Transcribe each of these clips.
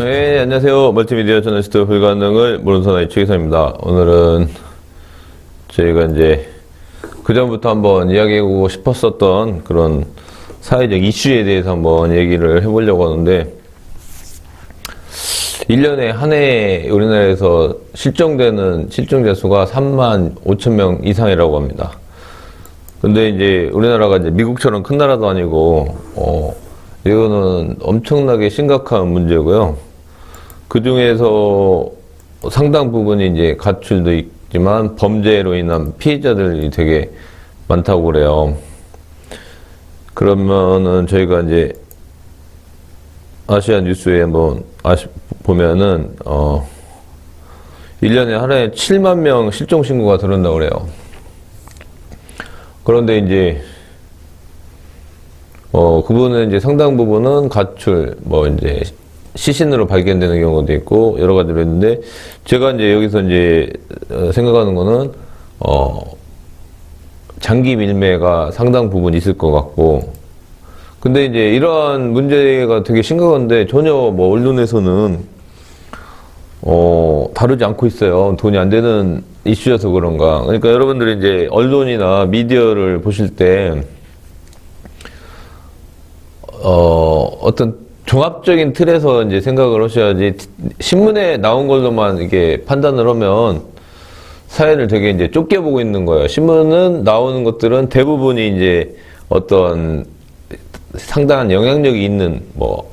네, 안녕하세요. 멀티미디어 저널리스트 불가능을 모르는 사나이 최기선입니다. 오늘은 저희가 이제 그전부터 한번 이야기하고 싶었었던 그런 사회적 이슈에 대해서 한번 얘기를 해보려고 하는데 1년에 한 해 우리나라에서 실종되는 실종자 수가 3만 5천 명 이상이라고 합니다. 근데 이제 우리나라가 이제 미국처럼 큰 나라도 아니고, 어, 이거는 엄청나게 심각한 문제고요. 그 중에서 상당 부분이 이제 가출도 있지만 범죄로 인한 피해자들이 되게 많다고 그래요. 그러면은 저희가 이제 아시아 뉴스에 한번 아시, 보면은, 어, 1년에 하루에 7만 명 실종 신고가 들어온다고 그래요. 그런데 이제, 어, 그분은 이제 상당 부분은 가출, 뭐 이제 시신으로 발견되는 경우도 있고 여러 가지로 있는데 제가 이제 여기서 이제 어, 생각하는 거는, 어, 장기 밀매가 상당 부분 있을 것 같고 근데 이제 이러한 문제가 되게 심각한데 전혀 뭐 언론에서는 어 다루지 않고 있어요. 돈이 안 되는 이슈여서 그런가. 그러니까 여러분들이 이제 언론이나 미디어를 보실 때 어, 어떤 종합적인 틀에서 이제 생각을 하셔야지 신문에 나온 걸로만 이게 판단을 하면 사회를 되게 이제 좁게 보고 있는 거예요. 신문은 나오는 것들은 대부분이 이제 어떤 상당한 영향력이 있는 뭐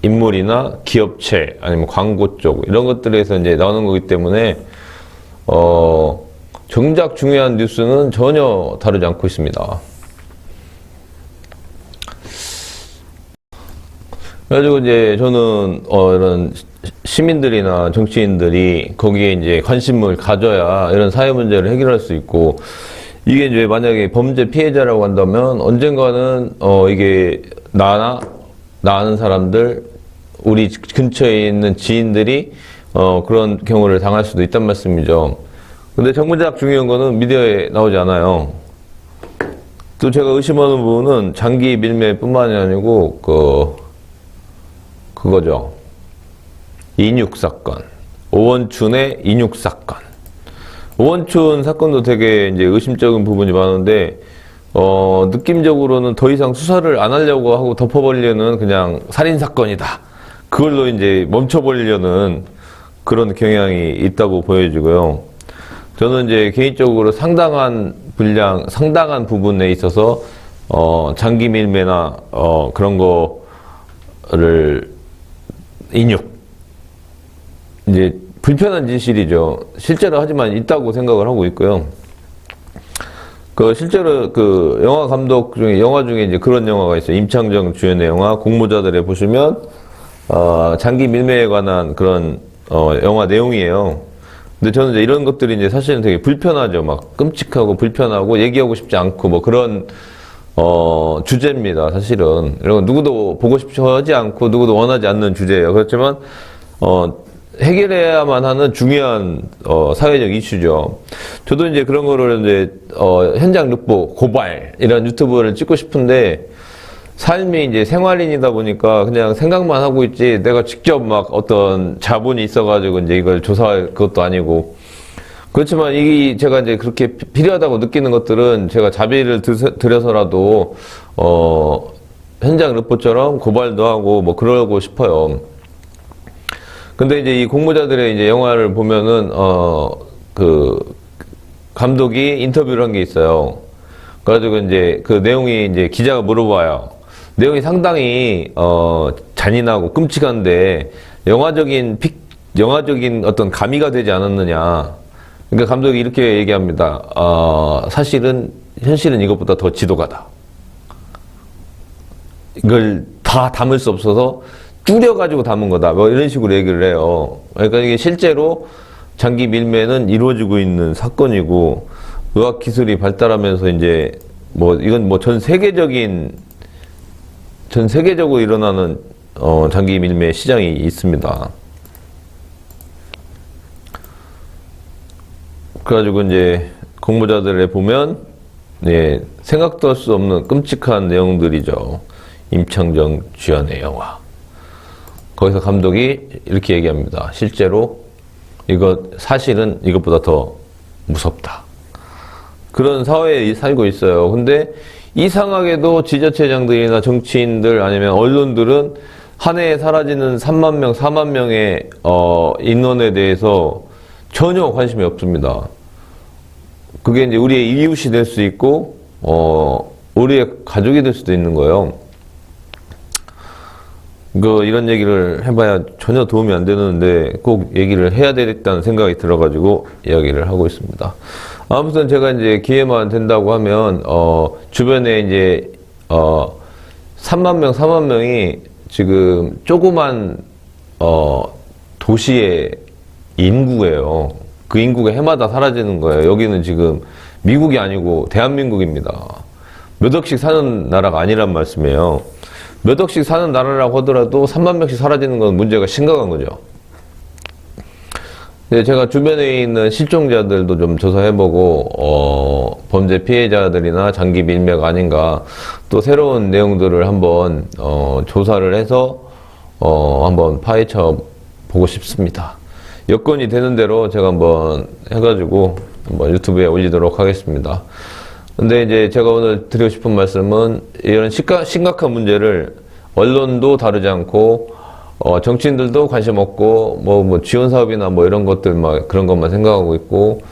인물이나 기업체 아니면 광고 쪽 이런 것들에서 이제 나오는 거기 때문에 어 정작 중요한 뉴스는 전혀 다루지 않고 있습니다. 그래가지고 이제 저는 어 이런 시민들이나 정치인들이 거기에 이제 관심을 가져야 이런 사회 문제를 해결할 수 있고 이게 이제 만약에 범죄 피해자라고 한다면 언젠가는 어 이게 나나 나 아는 사람들 우리 근처에 있는 지인들이 어 그런 경우를 당할 수도 있단 말씀이죠. 근데 정부작 중요한 거는 미디어에 나오지 않아요. 또 제가 의심하는 부분은 장기 밀매뿐만이 아니고 그 그거죠. 인육 사건. 오원춘의 인육 사건. 오원춘 사건도 되게 이제 의심적인 부분이 많은데, 어, 느낌적으로는 더 이상 수사를 안 하려고 하고 덮어버리려는 그냥 살인 사건이다. 그걸로 이제 멈춰버리려는 그런 경향이 있다고 보여지고요. 저는 이제 개인적으로 상당한 분량, 상당한 부분에 있어서, 어, 장기 밀매나, 어, 그런 거를 인육. 이제 불편한 진실이죠. 실제로 하지만 있다고 생각을 하고 있고요. 그 실제로 그 영화 감독 중에 영화 중에 이제 그런 영화가 있어요. 임창정 주연의 영화 공모자들에 보시면 어, 장기 밀매에 관한 그런 어, 영화 내용이에요. 근데 저는 이제 이런 것들이 이제 사실은 되게 불편하죠. 막 끔찍하고 불편하고 얘기하고 싶지 않고 뭐 그런 어, 주제입니다. 사실은 건 누구도 보고 싶어 하지 않고 누구도 원하지 않는 주제예요. 그렇지만 어, 해결해야만 하는 중요한 어, 사회적 이슈죠. 저도 이제 그런 거를 이제 어, 현장 룩보 고발 이런 유튜브를 찍고 싶은데 삶이 이제 생활인이다 보니까 그냥 생각만 하고 있지 내가 직접 막 어떤 자본이 있어가지고 이제 이걸 조사할 것도 아니고 그렇지만 이 제가 이제 그렇게 피- 필요하다고 느끼는 것들은 제가 자비를 들여서라도 어 현장 르포처럼 고발도 하고 뭐 그러고 싶어요. 근데 이제 이 공모자들의 이제 영화를 보면은 어그 감독이 인터뷰를 한 게 있어요. 그래가지고 이제 그 내용이 이제 기자가 물어봐요. 내용이 상당히 어 잔인하고 끔찍한데 영화적인 픽 영화적인 어떤 가미가 되지 않았느냐. 그러니까 감독이 이렇게 얘기합니다. 어 사실은 현실은 이것보다 더 지도가다. 이걸 다 담을 수 없어서 줄여가지고 담은 거다. 뭐 이런 식으로 얘기를 해요. 그러니까 이게 실제로 장기 밀매는 이루어지고 있는 사건이고 의학 기술이 발달하면서 이제 뭐 이건 뭐 전 세계적인 전 세계적으로 일어나는 어 장기 밀매 시장이 있습니다. 그래가지고 이제 공모자들에 보면 예, 생각도 할 수 없는 끔찍한 내용들이죠. 임창정 주연의 영화. 거기서 감독이 이렇게 얘기합니다. 실제로 이것 사실은 이것보다 더 무섭다. 그런 사회에 살고 있어요. 근데 이상하게도 지자체장들이나 정치인들 아니면 언론들은 한 해에 사라지는 3만 명, 4만 명의 어, 인원에 대해서 전혀 관심이 없습니다. 그게 이제 우리의 이웃이 될 수 있고, 어, 우리의 가족이 될 수도 있는 거예요. 그, 이런 얘기를 해봐야 전혀 도움이 안 되는데 꼭 얘기를 해야 되겠다는 생각이 들어가지고 이야기를 하고 있습니다. 아무튼 제가 이제 기회만 된다고 하면, 어, 주변에 이제, 어, 3만 명, 4만 명이 지금 조그만, 어, 도시의 인구예요. 그 인구가 해마다 사라지는 거예요. 여기는 지금 미국이 아니고 대한민국입니다. 몇 억씩 사는 나라가 아니란 말씀이에요. 몇 억씩 사는 나라라고 하더라도 3만 명씩 사라지는 건 문제가 심각한 거죠. 네, 제가 주변에 있는 실종자들도 좀 조사해보고, 어, 범죄 피해자들이나 장기 밀매가 아닌가, 또 새로운 내용들을 한번, 어, 조사를 해서, 어, 한번 파헤쳐 보고 싶습니다. 여건이 되는 대로 제가 한번 해가지고, 한번 유튜브에 올리도록 하겠습니다. 근데 이제 제가 오늘 드리고 싶은 말씀은 이런 심각, 심각한 문제를 언론도 다루지 않고 어, 정치인들도 관심 없고 뭐, 뭐 지원 사업이나 뭐 이런 것들 막 그런 것만 생각하고 있고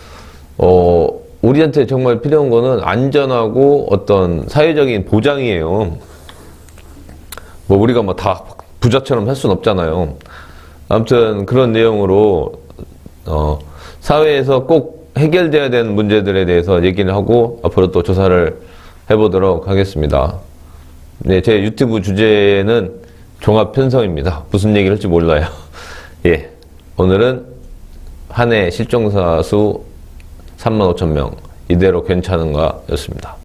어, 우리한테 정말 필요한 거는 안전하고 어떤 사회적인 보장이에요. 뭐 우리가 뭐 다 부자처럼 살 수는 없잖아요. 아무튼 그런 내용으로 어, 사회에서 꼭 해결돼야 되는 문제들에 대해서 얘기를 하고 앞으로 또 조사를 해보도록 하겠습니다. 네, 제 유튜브 주제는 종합 편성입니다. 무슨 얘기를 할지 몰라요. 예. 오늘은 한 해 실종사 수 3만 5천 명 이대로 괜찮은가 였습니다.